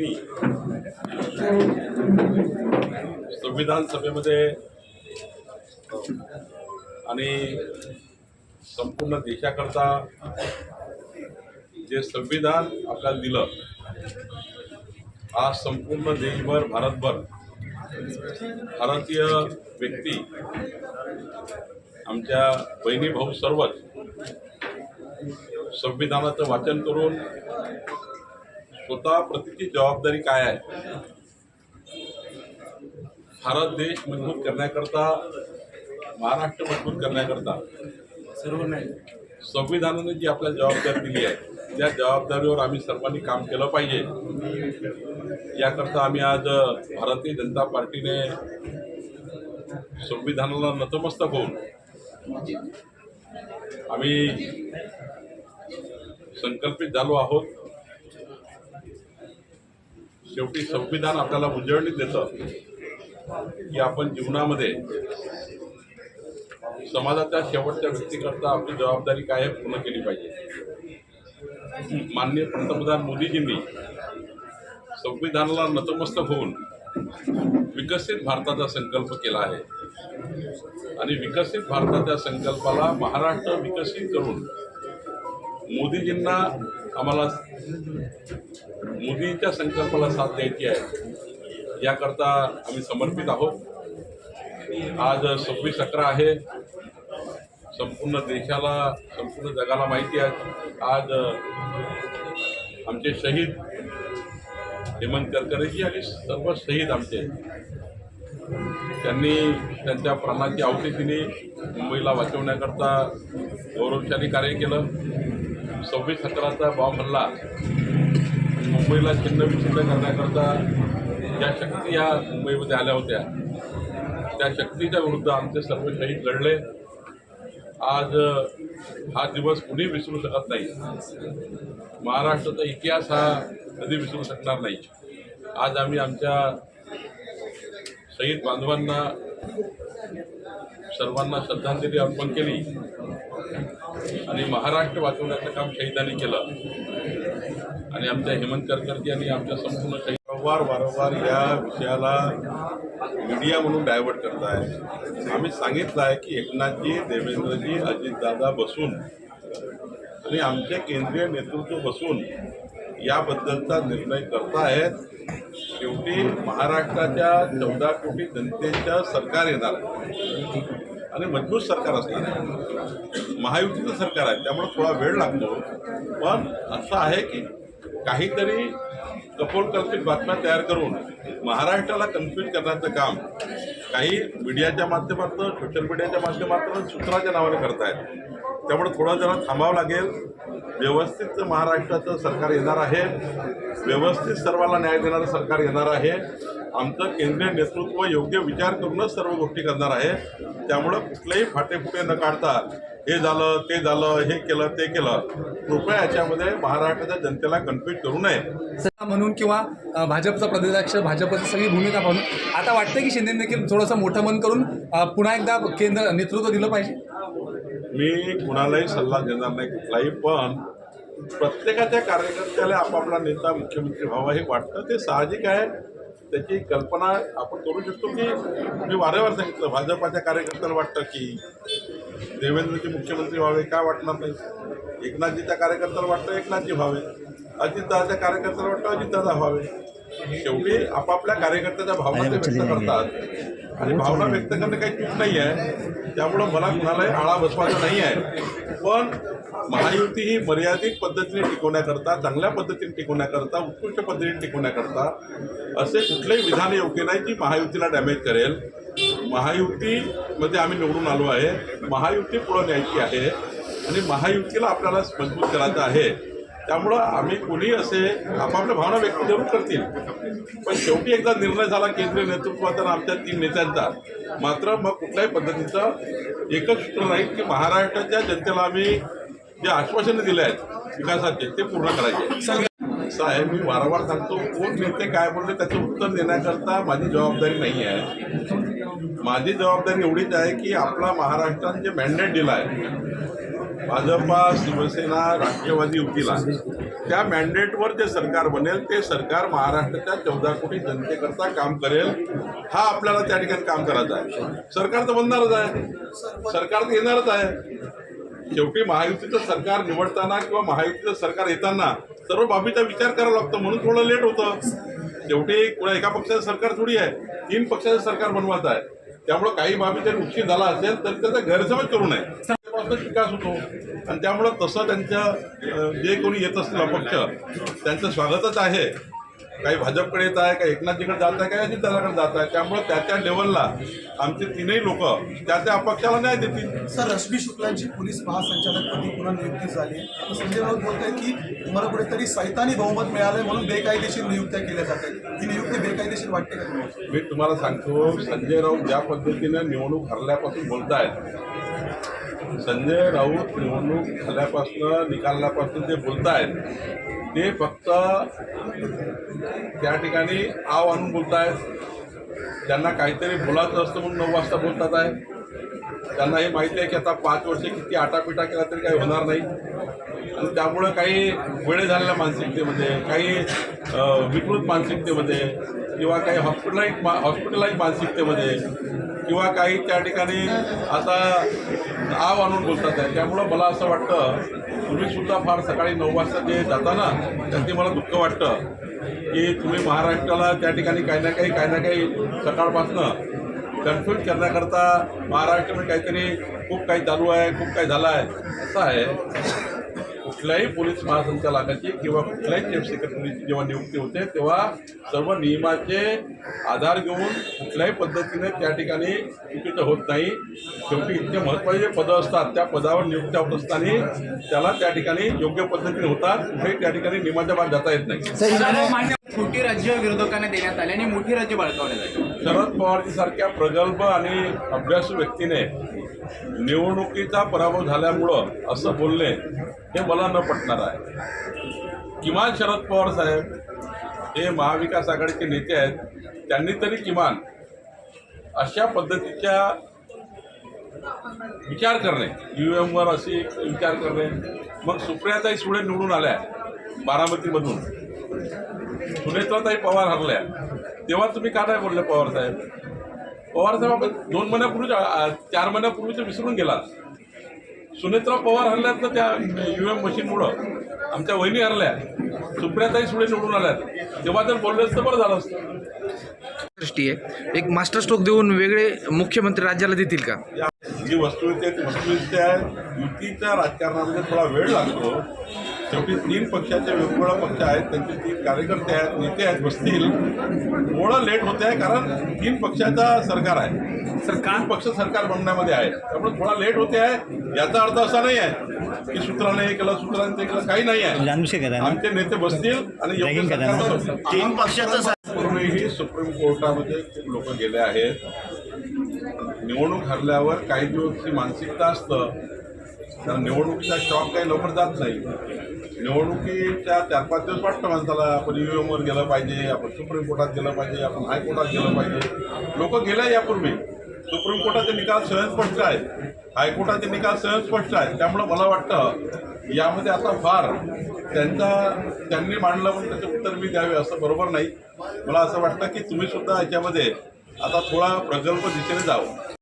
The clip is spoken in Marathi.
पत्नी संविधान सभेमध्ये आणि संपूर्ण देशाकरता जे संविधान आपल्याला दिलं आज संपूर्ण देशभर भारतभर भारतीय व्यक्ती आमच्या बहिणी भाऊ सर्वच संविधानाचं वाचन करून स्वतः प्रतीची जबाबदारी काय आहे? भारत देश मजबूत करण्याकरता महाराष्ट्र मजबूत करण्याकरता सर्व नाही. संविधानाने जी आपल्याला जबाबदारी दिली आहे त्या जबाबदारीवर आम्ही सर्वांनी काम केलं पाहिजे. याकरता आम्ही आज भारतीय जनता पार्टीने संविधानाला नतमस्तक होऊन आम्ही संकल्पित झालो आहोत. शेवटी संविधान आपल्याला उजळणी देतं की आपण जीवनामध्ये समाजाच्या शेवटच्या व्यक्तीकरता आपली जबाबदारी काय पूर्ण केली पाहिजे. माननीय पंतप्रधान मोदीजींनी संविधानाला नतमस्तक होऊन विकसित भारताचा संकल्प केला आहे. आणि विकसित भारताच्या संकल्पाला महाराष्ट्र विकसित करून मोदीजींना आम्हाला मोदींच्या संकल्पाला साथ द्यायची आहे. याकरता आम्ही समर्पित आहोत. आज सव्वीस अकरा आहे. संपूर्ण देशाला संपूर्ण जगाला माहिती आहे. आज आमचे शहीद हेमंत करकरेजी आणि सर्व शहीद आमचे त्यांनी त्यांच्या प्राणाची आहुती मुंबईला वाचवण्याकरता गौरवशाली कार्य केलं. सव्वीस अकराचा बॉम्ब हल्ला. मुंबईला छिन्न विछिन्न करण्याकरता ज्या शक्ती या मुंबईमध्ये आल्या होत्या त्या शक्तीच्या विरुद्ध आमचे सर्व शहीद लढले. आज हा दिवस कुणी विसरू शकत नाही. महाराष्ट्राचा इतिहास हा कधी विसरू शकणार नाही. आज आम्ही आमच्या शहीद बांधवांना सर्वांना श्रद्धांजली अर्पण केली. आणि महाराष्ट्र वाचवण्याचं काम शहीदांनी केलं. आणि आमच्या हेमंत करकरजी आणि आमच्या संपूर्ण शहीद वारंवार वारंवार या विषयाला मीडिया म्हणून डायव्हर्ट करत आहे आम्ही सांगितलं आहे की एकनाथजी देवेंद्रजी अजितदादा बसून आणि आमचे केंद्रीय नेतृत्व बसून याबद्दलचा निर्णय करतायत. शेवटी महाराष्ट्राच्या चौदा कोटी जनतेचं सरकार येणार. आहे आणि मजबूत सरकार असणार. आहे महायुतीचं सरकार आहे त्यामुळे थोडा वेळ लागतो. पण असं आहे की काहीतरी कपोलकल्पित बातम्या तयार करून महाराष्ट्राला कन्फ्युज करण्याचं काम काही मीडियाच्या माध्यमातून सोशल मीडियाच्या माध्यमातून सूत्राच्या नावाने करतायत. त्यामुळे थोडा जरा थांबावं लागेल. व्यवस्थित महाराष्ट्राचं सरकार येणार आहे. व्यवस्थित सर्वांना न्याय देणारं सरकार येणार आहे. आमचं केंद्रीय नेतृत्व योग्य विचार करूनच सर्व गोष्टी करणार आहे. त्यामुळं कुठलेही फाटेफुटे न काढता हे झालं ते झालं हे केलं ते केलं. कृपया याच्यामध्ये महाराष्ट्राच्या जनतेला कन्फ्यूज करू नये. म्हणून किंवा भाजपचा प्रदेशाध्यक्ष भाजपची सगळी भूमिका पाहून आता वाटतं की शिंदे देखील थोडंसं मोठं मन करून पुन्हा एकदा केंद्र नेतृत्व दिलं पाहिजे? मी कुणालाही सल्ला देणार नाही कुठलाही पण प्रत्येकाच्या कार्यकर्त्याला आपापला नेता मुख्यमंत्री व्हावा हे वाटतं ते साहजिक आहे. त्याची कल्पना आपण करू शकतो की मी वारंवार सांगितलं भाजपाच्या कार्यकर्त्याला वाटतं की देवेंद्रजी मुख्यमंत्री व्हावे काय वाटणार नाही? एकनाथजीच्या कार्यकर्त्याला वाटतं एकनाथजी व्हावे अजितदादाच्या कार्यकर्त्याला वाटतं अजितदादा व्हावे. शेवटी आपापल्या कार्यकर्त्याच्या भावना ते व्यक्त करतात. आणि भावना व्यक्त करणे काही चूक नाही आहे. त्यामुळं मला कुणालाही आळा बसवायचा नाही आहे. पण महायुती ही मर्यादित पद्धतीने टिकवण्याकरता चांगल्या पद्धतीने टिकवण्याकरता उत्कृष्ट पद्धतीने टिकवण्याकरता असे कुठलेही विधान योग्य नाही जी महायुतीला डॅमेज करेल. महायुतीमध्ये आम्ही निवडून आलो आहे. महायुती पुढं न्यायची आहे. आणि महायुतीला आपल्याला मजबूत करायचं आहे. त्यामुळं आम्ही कोणी असे आपापल्या भावना व्यक्त जरूर करतील. पण शेवटी एकदा निर्णय झाला केंद्रीय नेतृत्वाचा आमच्या तीन नेत्यांचा. मात्र मग कुठल्याही पद्धतीचं एकच सूत्र राहील की महाराष्ट्राच्या जनतेला आम्ही जे आश्वासनं दिले आहेत विकासाचे ते पूर्ण करायचे. साहेब मी वारंवार सांगतो कोण नेते काय बोलले त्याचं उत्तर देण्याकरता माझी जबाबदारी नाही आहे. माझी जबाबदारी एवढीच आहे की आपला महाराष्ट्राने जे मॅन्डेट दिला आहे भाजपा शिवसेना राष्ट्रवादी युतीला. त्या मॅन्डेटवर जे सरकार बनेल ते सरकार महाराष्ट्राच्या चौदा कोटी जनतेकरता काम करेल. हा आपल्याला त्या ठिकाणी काम करायचं आहे. सरकार तर बनणारच आहे. सरकार तर येणारच आहे. शेवटी महायुतीचं सरकार निवडताना किंवा महायुतीचं सरकार येताना सर्व बाबीचा विचार करावा लागतो. म्हणून थोडं लेट होतं. शेवटी कुणा एका पक्षाचं सरकार थोडी आहे. तीन पक्षाचं सरकार बनवायचं आहे. त्यामुळं काही बाबी जर उशीर झाला असेल तर त्याचा गैरसमज करू नये. त्यापासून विकास होतो. आणि त्यामुळं तसं त्यांच्या जे कोणी येत असतील अपक्ष त्यांचं स्वागतच आहे. काही भाजपकडे येत आहे काही एकनाथजीकडे जात आहे काही अजितदादाकडे जात आहे त्यामुळं त्या त्या लेवलला आमचे तीनही लोक त्या त्या अपक्षाला न्याय देतील. सर रश्मी शुक्लांची पोलीस महासंचालकपदी पुन्हा नियुक्ती झाली आहे. आता संजय राऊत बोलत आहेत की तुम्हाला कुठेतरी सैतानी बहुमत मिळालंय म्हणून बेकायदेशीर नियुक्त्या केल्या जात आहेत. ही नियुक्ती बेकायदेशीर वाटते का मी तुम्हाला सांगतो संजय राऊत ज्या पद्धतीने निवडणूक हरल्यापासून बोलतायत संजय राऊत निवडणूक झाल्यापासून निकालापासून जे बोलतायत ते फक्त त्या ठिकाणी आव आणून बोलतायत त्यांना काहीतरी बोलायचं असतं म्हणून नऊ वाजता बोलतात आहे. त्यांना हे माहिती आहे की आता पाच वर्ष किती आटापिटा केला तरी काही होणार नाही. आणि त्यामुळं काही वेळे झालेल्या मानसिकतेमध्ये काही विकृत मानसिकतेमध्ये किंवा काही हॉस्पिटलाईज मा हॉस्पिटलाईज मानसिकतेमध्ये किंवा काही त्या ठिकाणी आता आव आणून बोलतात आहे. त्यामुळं मला असं वाटतं तुम्हीसुद्धा फार सकाळी नऊ वाजता जे जाताना त्याचे मला दुःख वाटतं. की तुम्ही महाराष्ट्राला त्या ठिकाणी काही ना काही काही ना काही सकाळपासनं कन्फ्युज करण्याकरता महाराष्ट्रामध्ये काहीतरी खूप काही चालू आहे खूप काही झालं आहे. असं आहे. कुठल्याही पोलीस महासंचालकाची किंवा कुठल्याही चीफ सेक्रेटरीची जेव्हा नियुक्ती होते तेव्हा सर्व नियमाचे आधार घेऊन कुठल्याही पद्धतीने त्या ठिकाणी चुकीचं होत नाही. शेवटी इतके महत्त्वाचे जे पदं असतात त्या पदावर नियुक्त्या होत असताना त्याला त्या ठिकाणी योग्य पद्धतीने होतात कुठेही त्या ठिकाणी नियमाच्या बाद जाता येत नाही. छोटी राज्य विरोधकांना देण्यात आली आणि मोठी राज्य बळकावण्यात आली. शरद पवारजी सारख्या प्रगल्भ आणि अभ्यासू व्यक्तीने निवडणुकीचा पराभव झाल्यामुळं असं बोलणे हे मला न पटणार आहे. किमान शरद पवार साहेब हे महाविकास आघाडीचे नेते आहेत. त्यांनी तरी किमान अशा पद्धतीच्या विचार करणे. यू एमवर अशी विचार करणे. मग सुप्रियाताई सुळे निवडून आल्या बारामतीमधून. सुनेत्राताई पवार हरल्या. तेव्हा तुम्ही का नाही बोलले पवार साहेब? पवारसाहेब आपण दोन महिन्यापूर्वीच चार महिन्यापूर्वीच विसरून गेला सुनेत्रा पवार हरल्यात ना त्या यू एम मशीनमुळं आमच्या वहिनी हरल्या. सुप्रियाताई सुळे निवडून आल्यात. तेव्हा जर बोलले असतं बरं झालं असतं. दृष्टी आहे. एक मास्टर स्ट्रोक देऊन वेगळे मुख्यमंत्री राज्याला देतील का? या जी वस्तुस्थिती आहे ती वस्तुस्थिती आहे. युतीच्या राजकारणामध्ये थोडा वेळ लागतो. शेवटी तीन पक्षाचे वेगवेगळे पक्ष आहेत त्यांचे तीन कार्यकर्ते आहेत नेते आहेत बसतील. थोडं लेट होते आहे कारण तीन पक्षाचा सरकार आहे. सरकार पक्ष सरकार बनण्यामध्ये आहे. त्यामुळे थोडा लेट होते आहे. याचा अर्थ असा नाही आहे की सूत्राने हे केलं सूत्राने ते केलं काही नाही आहे. आमचे नेते बसतील आणि योग्य. सरकार. तीन पक्षाचं पूर्वीही सुप्रीम कोर्टामध्ये खूप लोक गेले आहेत. निवडणूक हरल्यावर काही दिवसची मानसिकता असतं. तर निवडणुकीचा शॉक काही लवकर जात नाही. निवडणुकीच्या चार पाच दिवस वाटतं माणसाला आपण यू एमवर गेलं पाहिजे आपण सुप्रीम कोर्टात गेलं पाहिजे आपण हायकोर्टात गेलं पाहिजे. लोक गेले यापूर्वी. सुप्रीम कोर्टाचे निकाल सहज स्पष्ट आहेत. हायकोर्टाचे निकाल सहज स्पष्ट आहेत. त्यामुळं मला वाटतं यामध्ये आता फार त्यांचा त्यांनी मांडलं म्हणून त्याचे उत्तर मी द्यावे असं बरोबर नाही. मला असं वाटतं की तुम्ही सुद्धा याच्यामध्ये आता थोडा प्रगल्भ दिशेने जावं.